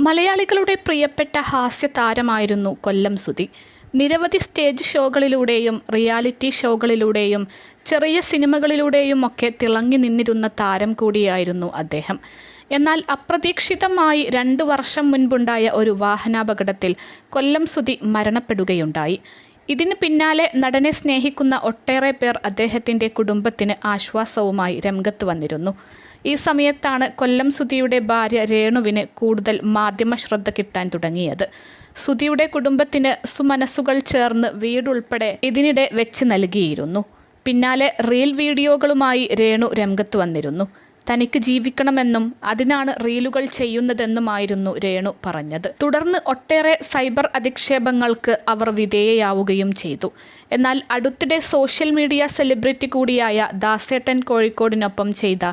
മലയാളികളുടെ പ്രിയപ്പെട്ട ഹാസ്യ താരമായിരുന്നു കൊല്ലം സുധി. നിരവധി സ്റ്റേജ് ഷോകളിലൂടെയും റിയാലിറ്റി ഷോകളിലൂടെയും ചെറിയ സിനിമകളിലൂടെയും ഒക്കെ തിളങ്ങി നിന്നിരുന്ന താരം കൂടിയായിരുന്നു അദ്ദേഹം. എന്നാൽ അപ്രതീക്ഷിതമായി രണ്ടു വർഷം മുൻപുണ്ടായ ഒരു വാഹനാപകടത്തിൽ കൊല്ലം സുധി മരണപ്പെടുകയുണ്ടായി. ഇതിന് പിന്നാലെ നടനെ സ്നേഹിക്കുന്ന ഒട്ടേറെ പേർ അദ്ദേഹത്തിന്റെ കുടുംബത്തിന് ആശ്വാസവുമായി രംഗത്ത് വന്നിരുന്നു. ഈ സമയത്താണ് കൊല്ലം സുധിയുടെ ഭാര്യ രേണുവിന് കൂടുതൽ മാധ്യമ ശ്രദ്ധ കിട്ടാൻ തുടങ്ങിയത്. സുധിയുടെ കുടുംബത്തിന് സുമനസ്സുകൾ ചേർന്ന് വീടുൾപ്പെടെ ഇതിനിടെ വെച്ച് നൽകിയിരുന്നു. പിന്നാലെ റീൽ വീഡിയോകളുമായി രേണു രംഗത്ത് വന്നിരുന്നു. തനിക്ക് ജീവിക്കണമെന്നും അതിനാണ് റീലുകൾ ചെയ്യുന്നതെന്നുമായിരുന്നു രേണു പറഞ്ഞത്. തുടർന്ന് ഒട്ടേറെ സൈബർ അധിക്ഷേപങ്ങൾക്ക് അവർ വിധേയയാവുകയും ചെയ്തു. എന്നാൽ അടുത്തിടെ സോഷ്യൽ മീഡിയ സെലിബ്രിറ്റി കൂടിയായ ദാസേട്ടൻ കോഴിക്കോടിനൊപ്പം ചെയ്ത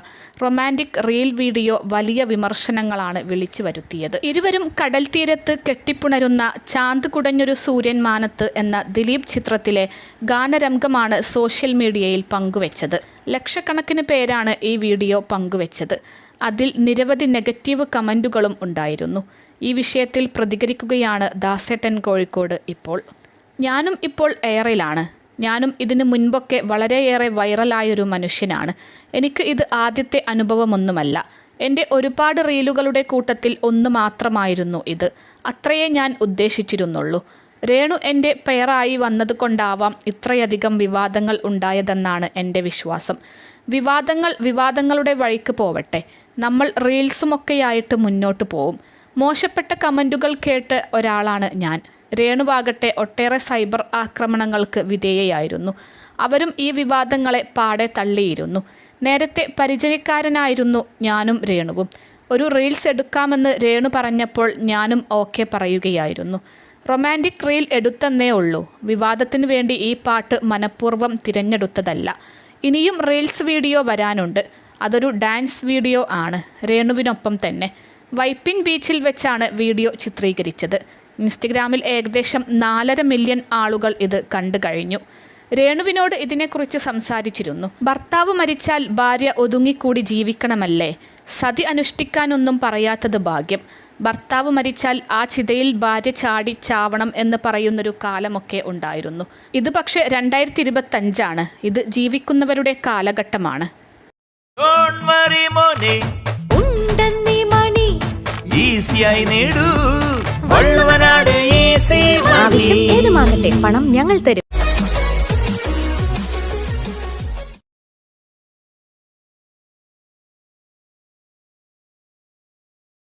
റൊമാന്റിക് റീൽ വീഡിയോ വലിയ വിമർശനങ്ങളാണ് വിളിച്ചു വരുത്തിയത്. ഇരുവരും കടൽ തീരത്ത് കെട്ടിപ്പുണരുന്ന ചാന്ത് കുടഞ്ഞൊരു സൂര്യൻ മാനത്ത് എന്ന ദിലീപ് ചിത്രത്തിലെ ഗാനരംഗമാണ് സോഷ്യൽ മീഡിയയിൽ പങ്കുവച്ചത്. ലക്ഷക്കണക്കിന് പേരാണ് ഈ വീഡിയോ പങ്കുവച്ചത്. അതിൽ നിരവധി നെഗറ്റീവ് കമന്റുകളും ഉണ്ടായിരുന്നു. ഈ വിഷയത്തിൽ പ്രതികരിക്കുകയാണ് ദാസേട്ടൻ കോഴിക്കോട് ഇപ്പോൾ. ഞാനും ഇപ്പോൾ എയറിലാണ് ഞാനും ഇതിന് മുൻപൊക്കെ വളരെയേറെ വൈറലായൊരു മനുഷ്യനാണ്. എനിക്ക് ഇത് ആദ്യത്തെ അനുഭവമൊന്നുമല്ല. എന്റെ ഒരുപാട് റീലുകളുടെ കൂട്ടത്തിൽ ഒന്ന് മാത്രമായിരുന്നു ഇത്. അത്രയേ ഞാൻ ഉദ്ദേശിച്ചിരുന്നുള്ളൂ. രേണു എന്റെ പെയറായി വന്നതുകൊണ്ടാവാം ഇത്രയധികം വിവാദങ്ങൾ ഉണ്ടായതെന്നാണ് എന്റെ വിശ്വാസം. വിവാദങ്ങൾ വിവാദങ്ങളുടെ വഴിക്ക് പോവട്ടെ. നമ്മൾ റീൽസുമൊക്കെയായിട്ട് മുന്നോട്ട് പോവും. മോശപ്പെട്ട കമന്റുകൾ കേട്ട് ഒരാളാണ് ഞാൻ. രേണുവാകട്ടെ ഒട്ടേറെ സൈബർ ആക്രമണങ്ങൾക്ക് വിധേയയായിരുന്നു. അവരും ഈ വിവാദങ്ങളെ പാടെ തള്ളിയിരുന്നു. നേരത്തെ പരിചയക്കാരനായിരുന്നു ഞാനും രേണുവും. ഒരു റീൽസ് എടുക്കാമെന്ന് രേണു പറഞ്ഞപ്പോൾ ഞാനും ഓക്കെ പറയുകയായിരുന്നു. റൊമാന്റിക് റീൽ എടുത്തെന്നേ ഉള്ളൂ. വിവാദത്തിന് വേണ്ടി ഈ പാട്ട് മനഃപൂർവം തിരഞ്ഞെടുത്തതല്ല. ഇനിയും റീൽസ് വീഡിയോ വരാനുണ്ട്. അതൊരു ഡാൻസ് വീഡിയോ ആണ്. രേണുവിനൊപ്പം തന്നെ. വൈപ്പിൻ ബീച്ചിൽ വെച്ചാണ് വീഡിയോ ചിത്രീകരിച്ചത്. ഇൻസ്റ്റഗ്രാമിൽ ഏകദേശം നാലര മില്യൺ ആളുകൾ ഇത് കണ്ടു കഴിഞ്ഞു. രേണുവിനോട് ഇതിനെക്കുറിച്ച് സംസാരിച്ചിരുന്നു. ഭർത്താവ് മരിച്ചാൽ ഭാര്യ ഒതുങ്ങിക്കൂടി ജീവിക്കണമല്ലേ? സതി അനുഷ്ഠിക്കാനൊന്നും പറയാത്തത് ഭാഗ്യം. ഭർത്താവ് മരിച്ചാൽ ആ ചിതയിൽ ഭാര്യ ചാടി ചാവണം എന്ന് പറയുന്നൊരു കാലമൊക്കെ ഉണ്ടായിരുന്നു. ഇത് പക്ഷേ രണ്ടായിരത്തി ഇരുപത്തഞ്ചാണ് ഇത് ജീവിക്കുന്നവരുടെ കാലഘട്ടമാണ്. പണം ഞങ്ങൾ തരും.